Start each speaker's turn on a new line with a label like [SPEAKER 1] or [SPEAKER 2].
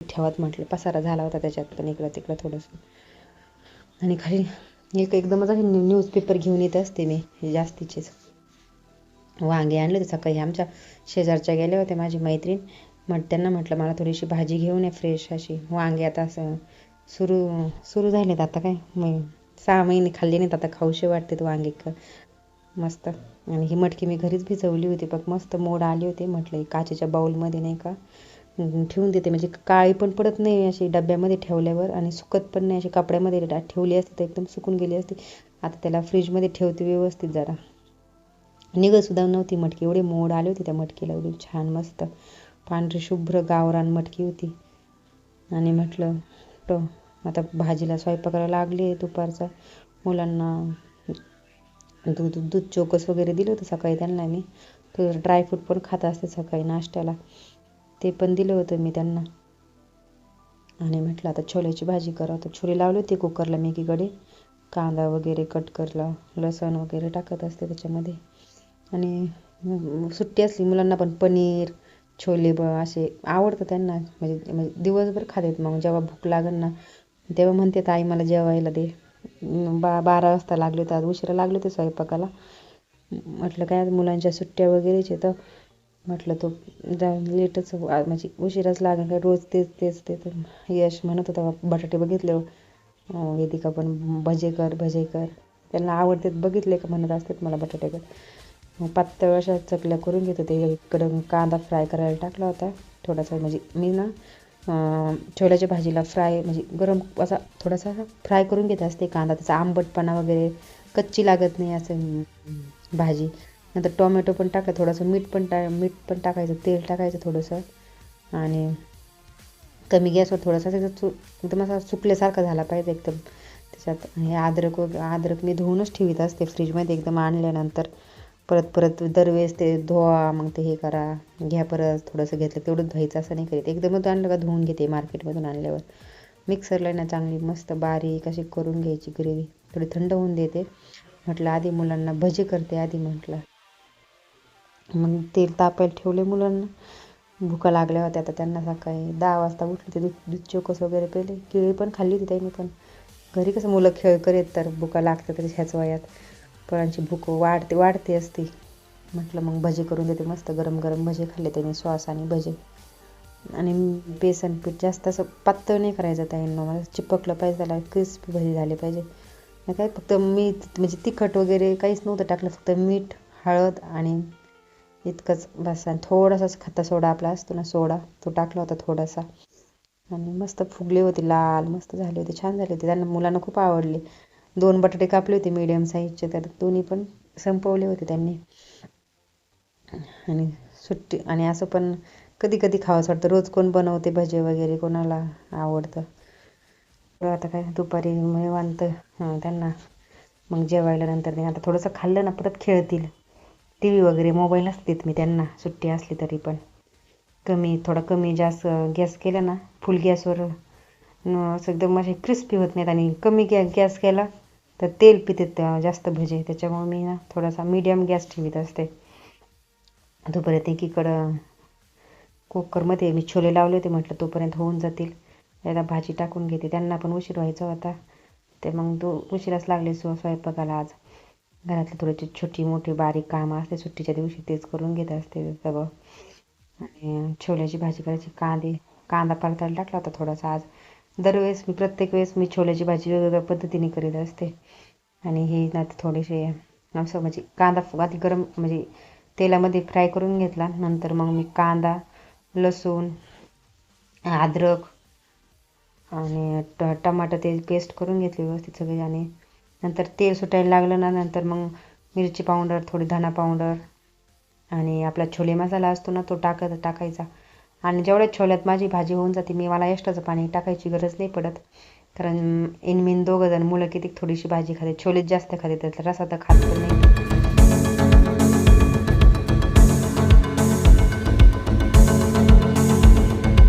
[SPEAKER 1] ठेवत म्हटलं पसारा झाला होता त्याच्यात पण इकडं तिकडं थोडंसं. आणि खाली एक एकदमच असे न्यूजपेपर घेऊन येत असते मी हे जास्तीचेच. वांगे आणले होते सकाळी आमच्या शेजारच्या गेल्या होत्या माझी मैत्रीण. मग त्यांना म्हटलं मला थोडीशी भाजी घेऊन ये फ्रेश अशी. वांगे आता असं सुरू सुरू झालेत आता काय? मग सहा महिने खाल्ले नाहीत आता खाऊशे वाटतात वांगे क मस्त. आणि ही मटकी मी घरीच भिजवली होती बघ मस्त मोड आली होती. म्हटलं काचेच्या बाऊलमध्ये नाही का? ठेवून देते. म्हणजे काळी पण पडत नाही अशी डब्यामध्ये ठेवल्यावर आणि सुकत पण नाही अशी कपड्यामध्ये. ठेवली असते तर एकदम सुकून गेली असते. आता त्याला फ्रीजमध्ये ठेवते व्यवस्थित जरा. निघतसुद्धा नव्हती मटकी. एवढे मोड आले होते त्या मटकीला. एवढी छान मस्त. पांढरी शुभ्र गावरान मटकी होती. आणि म्हटलं तो आता भाजीला स्वयंपाकाला लागली आहे दुपारचा. मुलांना दूध दूध चोकस वगैरे दिलं होतं सकाळी त्यांना मी. तर ड्रायफ्रूट पण खात असते सकाळी नाश्त्याला. ते पण दिलं होतं मी त्यांना. आणि म्हटलं आता छोल्याची भाजी करा. तर छोले लावले होते कुकरला मी एकीकडे कांदा वगैरे कट करला लसण वगैरे टाकत असते त्याच्यामध्ये. आणि सुट्टी असली मुलांना पण पनीर छोले ब असे आवडतं त्यांना. म्हणजे म्हणजे दिवसभर खातात. मग जेव्हा भूक लागेल ना तेव्हा म्हणते आई मला जेवायला दे. बा बारा वाजता लागले होते. आज उशिरा लागले होते स्वयंपाकाला. म्हटलं काय मुलांच्या सुट्ट्या वगैरेचे तर म्हटलं तो जा लेटच हो. म्हणजे उशिराच लागेल काय रोज तेच तेच ते तर यश म्हणत होता बटाटे बघितले हो. वेदिका पण भजे कर भजे कर. त्यांना आवडते बघितले का? म्हणत असतात मला बटाटे कर. मग पातळ अशा चकल्या करून घेत होते. इकडं कांदा फ्राय करायला टाकला होता. थोडासा म्हणजे मी ना छोल्याच्या भाजीला फ्राय म्हणजे गरम असा थोडासा फ्राय करून घेत असते कांदा. त्याचा आंबटपणा वगैरे कच्ची लागत नाही असं भाजी. नंतर टोमॅटो पण टाका थोडंसं मीठ पण टा मीठ पण टाकायचं तेल टाकायचं थोडंसं. आणि कमी गॅसवर थोडासा त्याचा चु एकदम असा सुकल्यासारखा झाला पाहिजे एकदम. त्याच्यात हे अद्रक अद्रक मी धुवूनच ठेवीत असते फ्रीजमध्ये एकदम आणल्यानंतर. परत परत दरवेळेस ते धुवा मग ते हे करा घ्या परत थोडंसं घेतलं तेवढंच धुवायचं असं नाही करीत. एकदमच आणलं का धुवून घेते मार्केटमधून आणल्यावर. मिक्सरला ना चांगली मस्त बारीक अशी करून घ्यायची ग्रेव्ही. थोडी थंड होऊन देते. म्हटलं आधी मुलांना भजी करते आधी म्हटलं. मग तेल तापायला ठेवले मुलांना. भुका लागल्या होत्या आता त्यांना सकाळी दहा वाजता उठले ते दूध दूध चोकस वगैरे पहिले केळी पण खाल्ली होती त्यांनी पण. घरी कसं मुलं खेळ करेत तर भुका लागतात तरी ह्याच वयात. फळांची भूक वाढते वाढते असते. म्हटलं मग भजे करून देते मस्त गरम गरम भजे खाल्ले त्याने श्वास आणि भजे. आणि बेसन पीठ जास्त असं पातळ नाही करायचं त्यांना मला चिपकलं पाहिजे त्याला क्रिस्पी भजी झाले पाहिजे. काय फक्त मीठ म्हणजे तिखट वगैरे काहीच नव्हतं टाकलं फक्त मीठ हळद आणि इतकंच बस. आणि थोडासाच खत्ता सोडा आपला असतो ना सोडा. तो टाकला होता थोडासा. आणि मस्त फुगले होते लाल. मस्त झाले होते. छान झाले होते. त्यांना मुलांना खूप आवडले. दोन बटाटे कापले होते मीडियम साईजचे तर दोन्ही पण संपवले होते त्यांनी. आणि सुट्टी आणि असं पण कधी कधी खावंसं वाटतं. रोज कोण बनवते भजे वगैरे कोणाला आवडतं. आता काय? दुपारी निवांत. त्यांना. मग जेवायला नंतर आता थोडंसं खाल्लं ना परत खेळतील. टी व्ही वगैरे मोबाईल असतेत मी त्यांना सुट्टी असली तरी पण. कमी थोडा कमी जास्त गॅस केला ना फुल गॅसवर असं एकदम असे क्रिस्पी होत नाहीत आणि कमी गॅ गॅस केला तर तेल पितेत जास्त भजे. त्याच्यामुळे मी ना थोडासा मीडियम गॅस ठेवीत असते. तोपर्यंत एकीकडं कुकरमध्ये मी छोले लावले होते म्हटलं तोपर्यंत होऊन जातील. त्याला भाजी टाकून घेते. त्यांना पण उशीर व्हायचा होता. ते मग तो उशिराच लागले सो स्वयंपाकाला आज. घरातली थोडीशी छोटी मोठी बारीक कामं असते सुट्टीच्या दिवशी तेच करून घेत असते सगळं. आणि छोल्याची भाजी करायची कांदे कांदा परतायला टाकला होता थोडासा आज. दरवेळेस मी प्रत्येक वेळेस मी छोल्याची भाजी वेगवेगळ्या पद्धतीने करीत असते. आणि हे ना थोडेसे असं म्हणजे कांदा आधी गरम म्हणजे तेलामध्ये फ्राय करून घेतला. नंतर मग मी कांदा लसूण अद्रक आणि ट टमाटर ते पेस्ट करून घेतली व्यवस्थित सगळी आणि नंतर तेल सुटायला लागलं ना नंतर मग मिरची पावडर थोडी धना पावडर आणि आपला छोले मसाला असतो ना तो टाकत टाकायचा. आणि जेवढ्या छोल्यात माझी भाजी होऊन जाते मी मला एक्स्ट्राचं पाणी टाकायची गरज नाही पडत. कारण इन मिन दोघं जण मुलं किती थोडीशी भाजी खाते छोलेच जास्त खाते त्यातला रसा तर खात नाही.